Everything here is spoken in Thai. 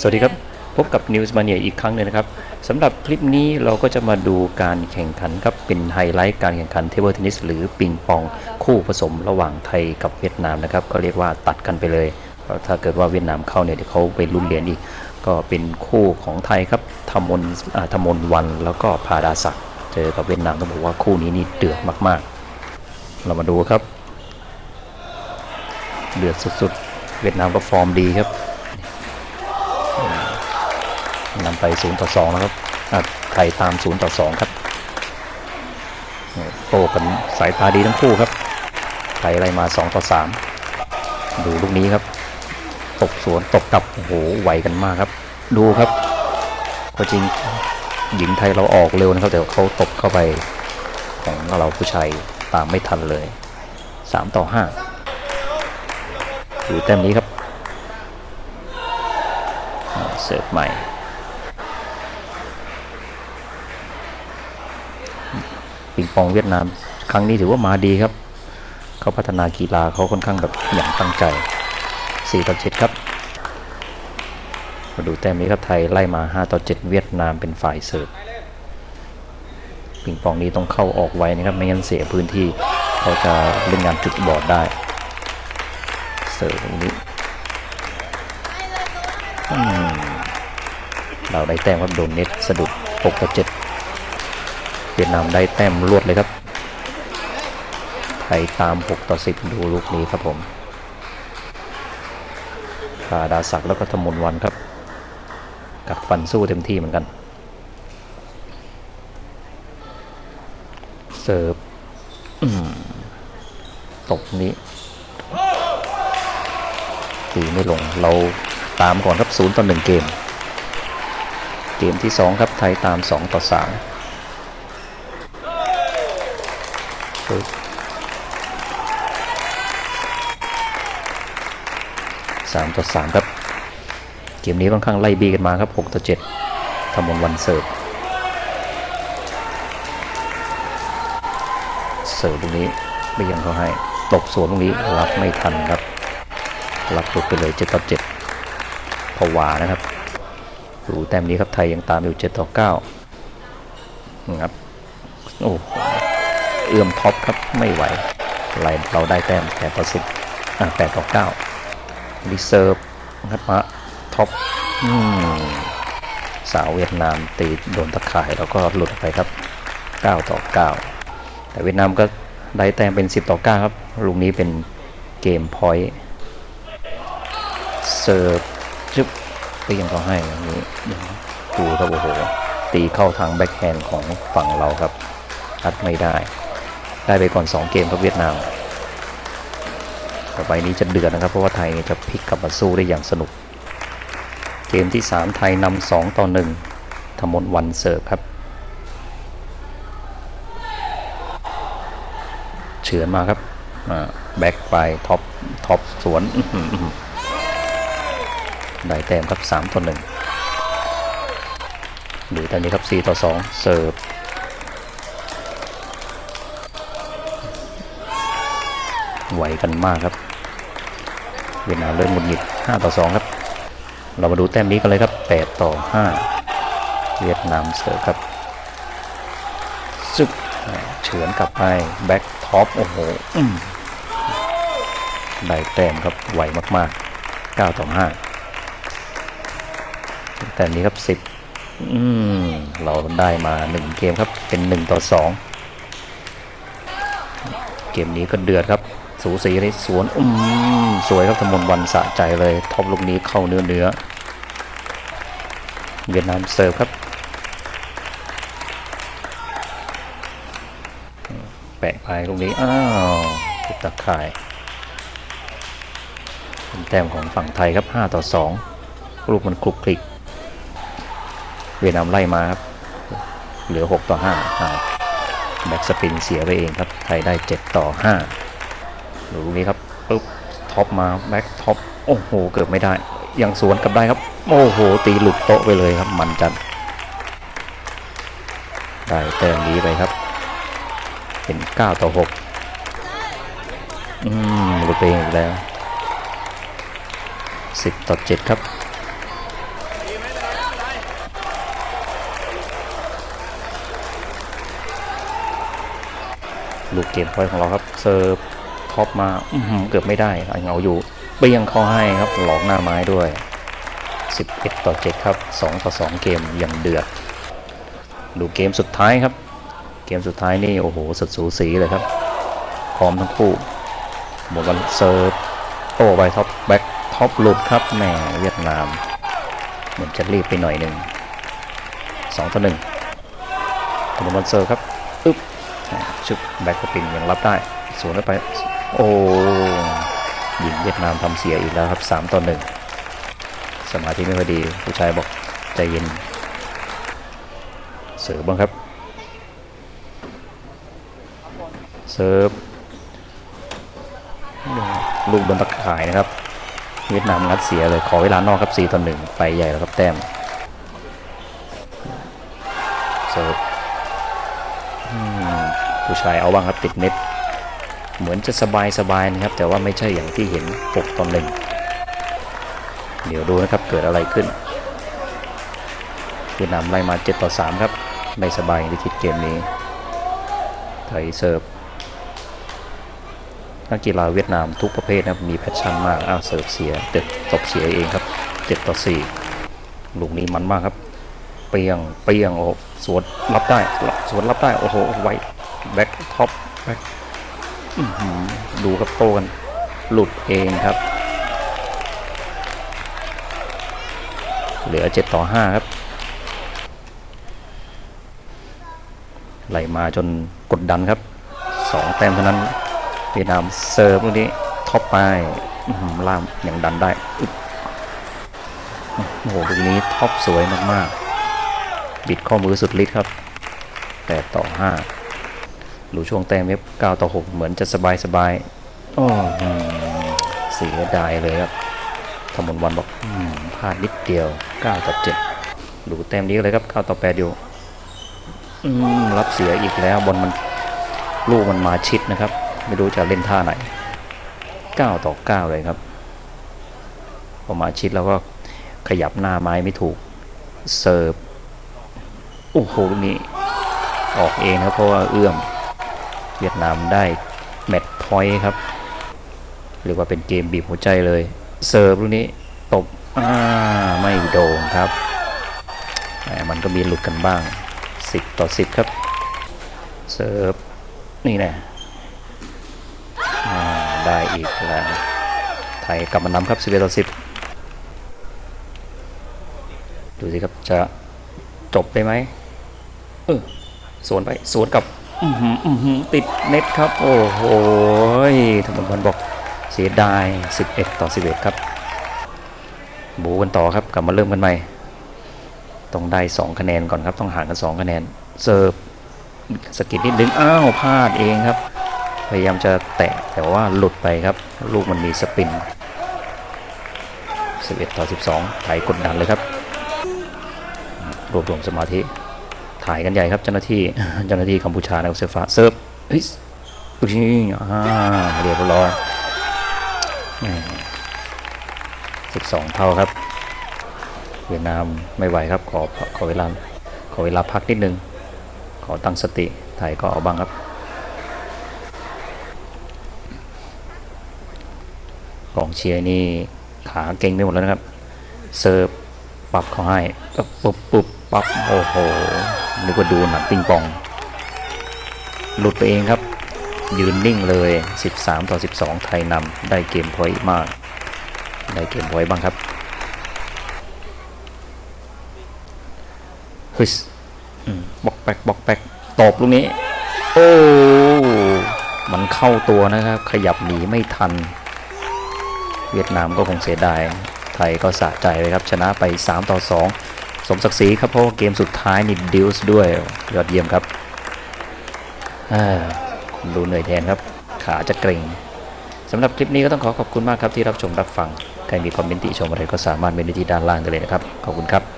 สวัสดีครับ พบกับ News Mania อีกครั้งหนึ่งนะครับสำหรับคลิปนี้เราก็จะมาดูการแข่งขันครับเป็นไฮไลท์การแข่งขันเทเบิลเทนนิสหรือปิงปองคู่ผสมระหว่างไทยกับเวียดนามนะครับ ก็เรียกว่าตัดกันไปเลยเพราะถ้าเกิดว่าเวียดนามเข้าเนี่ยเดี๋ยวเขาไปลุ้นเหรียญอีก ก็เป็นคู่ของไทยครับธมนอ่าธมนวันแล้วก็พาดาศักดิ์เจอกับเวียดนามต้องบอกว่าคู่นี้นี่เดือดมากๆ เรามาดูครับเดือดสุดๆ เวียดนามก็ฟอร์มดีครับนำ ไป0ต่อ2แล้วครับไทยตาม0ต่อ2ครับโต้กันสายตาดีทั้งคู่ครับไทยไล่มา2ต่อ3ดูลูกนี้ครับตบสวนตบกลับโอ้โหไวกันมากครับ ดูครับก็จริงหญิงไทยเราออกเร็วนะครับแต่เขาตบเข้าไปของเราผู้ชายตามไม่ทันเลย 3 ต่อ5ดูแต้มนี้ครับเสิร์ฟใหม่ ปิงปองเวียดนาม ครั้งนี้ถือว่ามาดีครับ เขาพัฒนากีฬาเขาค่อนข้างแบบอย่างตั้งใจ4ต่อ7ครับ มาดูแต้มนี้ครับไทยไล่มา 5 ต่อ 7 เวียดนามเป็นฝ่ายเสิร์ฟปิงปองนี้ต้องเข้าออกไวนะครับไม่งั้นเสียพื้นที่เขาจะเล่นงานจุดบอดได้เสิร์ฟตรงนี้เราได้แต้มครับโดนเน็ตสะดุด6ต่อ7 เวียดนามได้แต้มรวดเลยครับไทยตาม 6 ต่อ 10 ดูลูกนี้ครับผมพาดาศักดิ์แล้วก็ธมนวันครับ กัดฟันสู้เต็มที่เหมือนกัน เสิร์ฟตบนี้ตีไม่ลงเราตามก่อนครับ 0 ต่อ 1 เกม เกมที่ 2 ครับ ไทยตาม 2 ต่อ 3 ปึ๊บสามต่อสามครับ เกมนี้ค่อนข้างไล่บีกันมาครับ 6 ต่อ 7ทำมนวันเสิร์ฟ เสิร์ฟตรงนี้ไม่ยังเขาให้ตบสวนตรงนี้รับไม่ทันครับ รับหลุดไปเลย 7 ต่อ 7ผวานะครับดูแต้มนี้ครับไทยยังตามอยู่ 7 ต่อ9นะครับ โอ้ เอื้อมท็อปครับไม่ไหวไล่เราได้แต้ม8ต่อ10อะ8ต่อ9รีเซิร์ฟครับมาท็อปอืมสาวเวียดนามตีโดนตะข่ายแล้วก็หลุดไปครับ 9 ต่อ 9 แต่เวียดนามก็ได้แต้มเป็น 10 ต่อ 9 ครับ ลูกนี้เป็นเกมพอยต์เซิร์ฟจึ๊บก็ยังเขาให้อย่างนี้ดูครับโอ้โห ตีเข้าทางแบ็คแฮนด์ของฝั่งเราครับอัดไม่ได้ ได้ไปก่อน 2 เกมครับเวียดนาม ต่อไปนี้จะเดือดนะครับ เพราะว่าไทยจะพลิกกลับมาสู้ได้อย่างสนุก เกมที่ 3 ไทยนำ2ต่อ1ธมนวันเสิร์ฟครับ เฉือนมาครับแบ็กไปท็อปท็อปสวนได้แต้มครับ3ต่อ1ดูตอนนี้ครับ4ต่อ2เสิร์ฟ ไหวกันมากครับ เวียดนามเริ่มหงุดหงิด5ต่อ2ครับ เรามาดูแต้มนี้กันเลยครับ 8 ต่อ 5 เวียดนามเสิร์ฟครับซึกเฉือนกลับไปแบ็กท็อปโอ้โหได้แต้มครับไหวมากๆ 9 ต่อ 5 แต้มนี้ครับ 10 อืม เราได้มา 1 เกมครับเป็น 1 ต่อ 2 เกมนี้ก็เดือดครับ สูสีเลยสวนอืมสวยครับธมนวันสะใจเลยท็อปลูกนี้เข้าเนื้อเนื้อเวียดนามเสิร์ฟครับ แปะไปตรงนี้ อ้าวติดตะข่ายเป็นแต้มของฝั่งไทยครับ 5 ต่อ 2 ลูกมันคลุกคลิก เวียดนามไล่มาครับ เหลือ 6 ต่อ5อ่าแบ็กสปินเสียไปเองครับ ไทยได้ 7 ต่อ 5 ดูตรงนี้ครับปึ๊บท็อปมาแบ็กท็อปโอ้โหเกือบไม่ได้ ยังสวนกลับได้ครับ โอ้โห ตีหลุดโต๊ะไปเลยครับ มันจันได้แต้มนี้ไปครับ เป็น 9 ต่อ 6 อืมหลุดเปอีแล้ว 10 ต่อ 7 ครับลูกเกมพอยของเราครับเซิร์ฟ ท็อปมาอื้อหือเกือบไม่ได้ไอ้เหงาอยู่เบี้ยงเข้าให้ครับหลอกหน้าไม้ด้วย 11 ต่อ 7 ครับ 2 ต่อ 2 เกมอย่างเดือด ดูเกมสุดท้ายครับ เกมสุดท้ายนี่ โอ้โหสุดสูสีเลยครับพร้อมทั้งคู่หมดวันเซิร์ฟโอ้ไปท็อปแบ็คท็อปหลุดครับแหมเวียดนาม เหมือนจะรีบไปหน่อยหนึ่งสองต่อหนึ่งหมดวันเซิร์ฟครับอึ๊บแหม่ชึบแบ็คสปินยังรับได้สวนเข้าไป โอ้ยิงเวียดนามทำเสียอีกแล้วครับสามต่อหนึ่งสมาธิไม่ค่อดีผู้ชายบอกใจเย็น เสิร์ฟบ้างครับ เสิร์ฟลูกโดนตะข่ายนะครับ เวียดนามงัดเสียเลยขอเวลานอกครับ4ต่อ1ไปใหญ่แล้วครับแต้ม เสิร์ฟผู้ชายเอาบ้างครับติดเน็ต เหมือนจะสบายสบายๆนะครับ แต่ว่าไม่ใช่อย่างที่เห็น6ต่อ1เดี๋ยวดูนะครับเกิดอะไรขึ้นเวียดนามไล่มา7ต่อ3ครับไม่สบายอย่างที่คิดเกมนี้ไทยเสิร์ฟนักกีฬาเวียดนามทุกประเภทนะครับมีแพชชั่นมากอ้าวเสิร์ฟเสียเด็ดตบเสียเองครับ7ต่อ4ลูกนี้มันมากครับ เปียงเปียงโอ้โหสวนรับได้สวนรับได้โอ้โหไวแบ็คท็อปแบ็ค ดูครับโตกัน หลุดเองครับ เหลือ 7 ต่อ 5 ครับ ไหลมาจนกดดันครับสองแต้มเท่านั้นเวียดนามเซิร์ฟลูกนี้ท็อปไปล่ามอย่างดันได้โอ้โหลูกนี้ท็อปสวยมากๆบิดข้อมือสุดฤทธิ์ครับ8ต่อ 5 ดูช่วงแต้มเว็บ9ต่อ 6 เหมือนจะสบายสบายๆโอ้หือเสียดายเลยครับธมนวันบอกอมพลาดนิดเดียว 9 ต่อ7ดูแต้มนี้เลยครับ 9 ต่อ 8 อยู่อืมรับเสียอีกแล้วบอลมันลูกมันมาชิดนะครับ ไม่รู้จะเล่นท่าไหน 9 ต่อ 9 เลยครับพอมาชิดแล้วก็ขยับหน้าไม้ไม่ถูก เสิร์ฟ โอ้โหลูกนี้ออกเองครับเพราะว่าเอื้อม เวียดนามได้แมตช์พอยต์ครับเรียกว่าเป็นเกมบีบหัวใจเลยเสิร์ฟลูกนี้ตบอ่าไม่โดนครับมันก็มีหลุดกันบ้าง 10 ต่อ 10 ครับเสิร์ฟ นี่แน่อ่าได้อีกแล้ว ไทยกลับมานำครับ 11 ต่อ 10 ดูสิครับ จะจบได้ไหมเออสวนไปสวนกับ ติดเน็ตครับ โอ้โหทำบอลบอกเสียดาย 11 ต่อ 11 ครับ บูกันต่อครับ กลับมาเริ่มกันใหม่ ต้องได้ 2 คะแนนก่อนครับ ต้องห่างกัน 2 คะแนนเสิร์ฟสกิดนิดนึง อ้าว พลาดเองครับ พยายามจะแตะแต่ว่าหลุดไปครับ ลูกมันมีสปิน 11 ต่อ 12 ไทยกดดันเลยครับ รวบรวมสมาธิ ถ่ายกันใหญ่ครับเจ้าหน้าที่เจ้าหน้าที่กัมพูชาในเซฟ้าเซิร์ฟเฮ้ยอุ๊ยอ่าเรียบร้อยแหม่12เท่าครับเวียดนามไม่ไหวครับขอขอเวลาขอเวลาพักนิดนึง ขอตั้งสติไทยก็เอาบ้างครับกองเชียร์นี่ขาเก่งไปหมดแล้วนะครับ เซิร์ฟปรับเขาให้ปุ๊บปุ๊บปุ๊บปั๊บโอ้โห นึกว่าดูหนังปิงปอง หลุดไปเองครับ ยืนนิ่งเลย 13 ต่อ 12 ไทยนำได้เกมพอยต์มาก ได้เกมพอยต์บ้างครับฮึสบล็อกแบ็กบล็อกแบ็กตบลูกนี้ โอ้ มันเข้าตัวนะครับ ขยับหนีไม่ทัน เวียดนามก็คงเสียดาย ไทยก็สะใจเลยครับ ชนะไป 3 ต่อ 2 สมศักดิ์ศรีครับเพราะเกมสุดท้ายนี่ดิวส์ด้วยยอดเยี่ยมครับดูเหนื่อยแทนครับ ขาจะเกร็งสำหรับคลิปนี้ก็ต้องขอขอบคุณมากครับที่รับชมรับฟัง ใครมีคอมเมนต์ติชมอะไรก็สามารถเมนที่ด้านล่างได้เลยนะครับ ขอบคุณครับ